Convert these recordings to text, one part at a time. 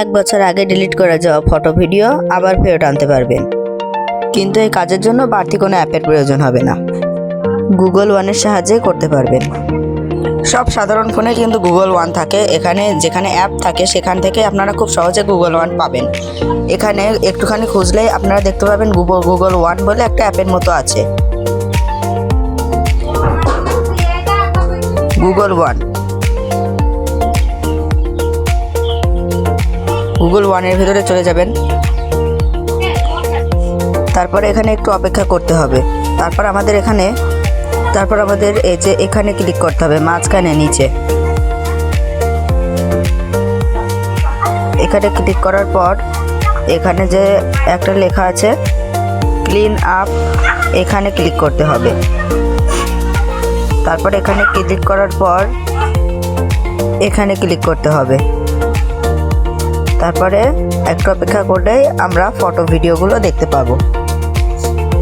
এক বছর আগে ডিলিট করে যাওয়া ফটো ভিডিও আবার ফেরত আনতে পারবেন। কিন্তু এই কাজের জন্য বাড়তি কোনো অ্যাপের প্রয়োজন হবে না। গুগল ওয়ানের সাহায্যে করতে পারবেন। সব সাধারণ ফোনে কিন্তু গুগল ওয়ান থাকে। এখানে যেখানে অ্যাপ থাকে, সেখান থেকে আপনারা খুব সহজে গুগল ওয়ান পাবেন। এখানে একটুখানি খুঁজলেই আপনারা দেখতে পাবেন গুগল গুগল ওয়ান বলে একটা অ্যাপের মতো আছে। গুগল ওয়ান গুগল ওয়ানের ভিতরে চলে যাবেন। তারপরে এখানে একটু অপেক্ষা করতে হবে। তারপর আমাদের এখানে, তারপর আমাদের এই যে এখানে ক্লিক করতে হবে, মাঝখানে নিচে। এখানে ক্লিক করার পর এখানে যে একটা লেখা আছে, ক্লিন আপ, এখানে ক্লিক করতে হবে। তারপর এখানে ক্লিক করার পর এখানে ক্লিক করতে হবে। তারপরে একটু অপেক্ষা করলেই আমরা ফটো ভিডিওগুলো দেখতে পাবো।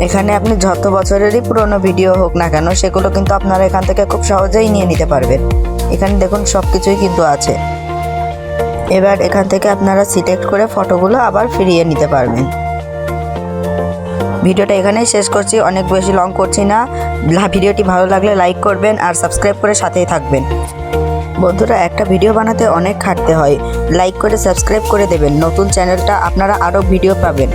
এখানে আপনি যত বছরেরই পুরনো ভিডিও হোক না কেন, সেগুলো কিন্তু আপনারা এখান থেকে খুব সহজেই নিয়ে নিতে পারবেন। এখানে দেখুন সব কিছুই কিন্তু আছে। এবার এখান থেকে আপনারা সিলেক্ট করে ফটোগুলো আবার ফিরিয়ে নিতে পারবেন। ভিডিওটা এখানেই শেষ করছি, অনেক বেশি লং করছি না। ভিডিওটি ভালো লাগলে লাইক করবেন আর সাবস্ক্রাইব করে সাথেই থাকবেন। বন্ধুরা, একটা ভিডিও বানাতে অনেক খাটতে হয়। লাইক করে সাবস্ক্রাইব করে দেবেন। নতুন চ্যানেলটা আপনারা আরও ভিডিও পাবেন।